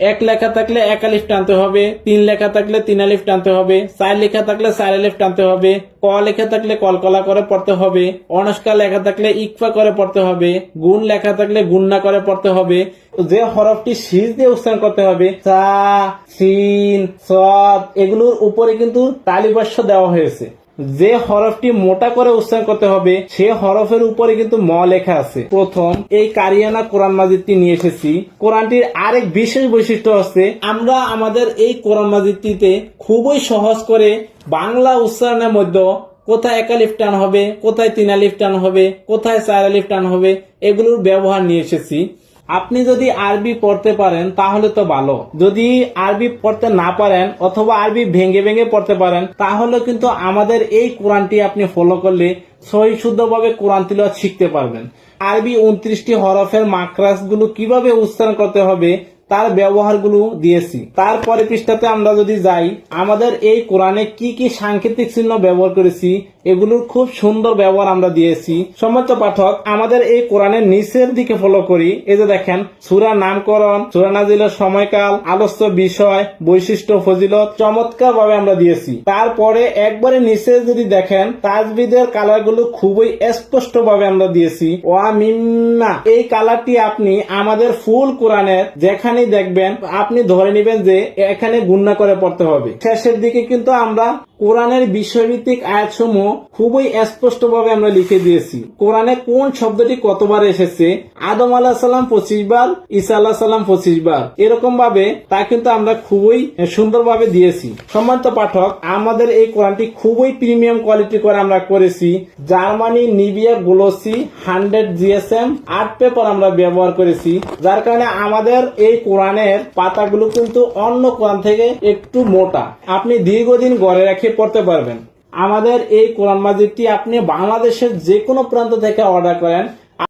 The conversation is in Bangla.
এক লেখা থাকলে এক আলিফ টানতে হবে, তিন লেখা থাকলে তিন আলিফ টানতে হবে, চার লেখা থাকলে চার আলিফ টানতে হবে, ক লেখা থাকলে কলকলা করে পড়তে হবে অনস্কা লেখা থাকলে ইকফা করে পড়তে হবে, গুণ লেখা থাকলে গুন্না করে পড়তে হবে যে হরফটি শীষ দিয়ে উচ্চারণ করতে হবে, চা, সিন সদ এগুলোর উপরে কিন্তু তালিবাস্য দেওয়া হয়েছে। যে হরফটি মোটা করে উচ্চারণ করতে হবে, সে হরফের উপরে কিন্তু ম লেখা আছে। প্রথম, এই কারিয়ানা কোরআন মাজিদটি নিয়ে এসেছি। কোরআনটির আরেক বিশেষ বৈশিষ্ট্য হচ্ছে, আমরা আমাদের এই কোরআন মাজিদটিতে খুবই সহজ করে বাংলা উচ্চারণের মধ্যে কোথায় এক আলিফ টান হবে, কোথায় তিন আলিফ টান হবে, কোথায় চার আলিফ টান হবে, এগুলোর ব্যবহার নিয়ে এসেছি। আপনি যদি আরবি পড়তে পারেন, তাহলে তো ভালো। যদি আরবি পড়তে না পারেন, অথবা আরবি ভেঙে ভেঙে পড়তে পারেন, তাহলে কিন্তু আমাদের এই কোরআনটি আপনি ফলো করলে সহি শুদ্ধভাবে কোরআন শিখতে পারবেন। আরবি উনত্রিশটি হরফের মাকরাসগুলো কীভাবে উচ্চারণ করতে হবে তার ব্যবহারগুলো দিয়েছি। তারপরে পৃষ্ঠাতে আমরা যদি যাই, আমাদের এই কোরআনে কি কি সাংকেতিক চিহ্ন ব্যবহার করেছি এগুলোর খুব সুন্দর ব্যবহার আমরা দিয়েছি। সম্মত পাঠক, আমাদের এই কোরআনের নিচের দিকে ফলো করি। এই যে দেখেন, সুরা নামকরণ, সুরা নাজিলের সময়কাল, আলোচ্য বিষয়, বৈশিষ্ট্য ফজিলত চমৎকার ভাবে আমরা দিয়েছি। তারপরে একবারে নিচে যদি দেখেন, তাজবিদের কালারগুলো খুবই স্পষ্ট ভাবে আমরা দিয়েছি। ওয়া মিম্মা এই কালারটি আপনি আমাদের ফুল কোরআনের যেখানেই দেখবেন আপনি ধরে নেবেন যে এখানে গুন্না করে পড়তে হবে। শেষের দিকে কিন্তু আমরা কোরআনের বিষয়ভিত্তিক আয়াতসমূহ খুবই স্পষ্ট ভাবে আমরা লিখে দিয়েছি। কোরআনে কোন শব্দটি কতবার এসেছে? আদম আলাহ সাল্লাম পঁচিশ বার, ঈসা আল্লাহ সাল্লাম পঁচিশ বার। এরকম ভাবে তা কিন্তু আমরা খুবই সুন্দরভাবে দিয়েছি। সম্মানিত পাঠক, আমাদের এই কোরআনটি খুবই প্রিমিয়াম কোয়ালিটি করে আমরা করেছি। জার্মানি, নিবিয়া, glossy, hundred GSM, art paper আমরা ব্যবহার করেছি। যার কারণে আমাদের এই কোরআনের পাতাগুলো কিন্তু অন্য কোরআন থেকে একটু মোটা। আপনি দীর্ঘদিন গড়ে রেখে পড়তে পারবেন। আমাদের এই কোরআন মাজিদটি আপনি বাংলাদেশের যে কোনো প্রান্ত থেকে অর্ডার করেন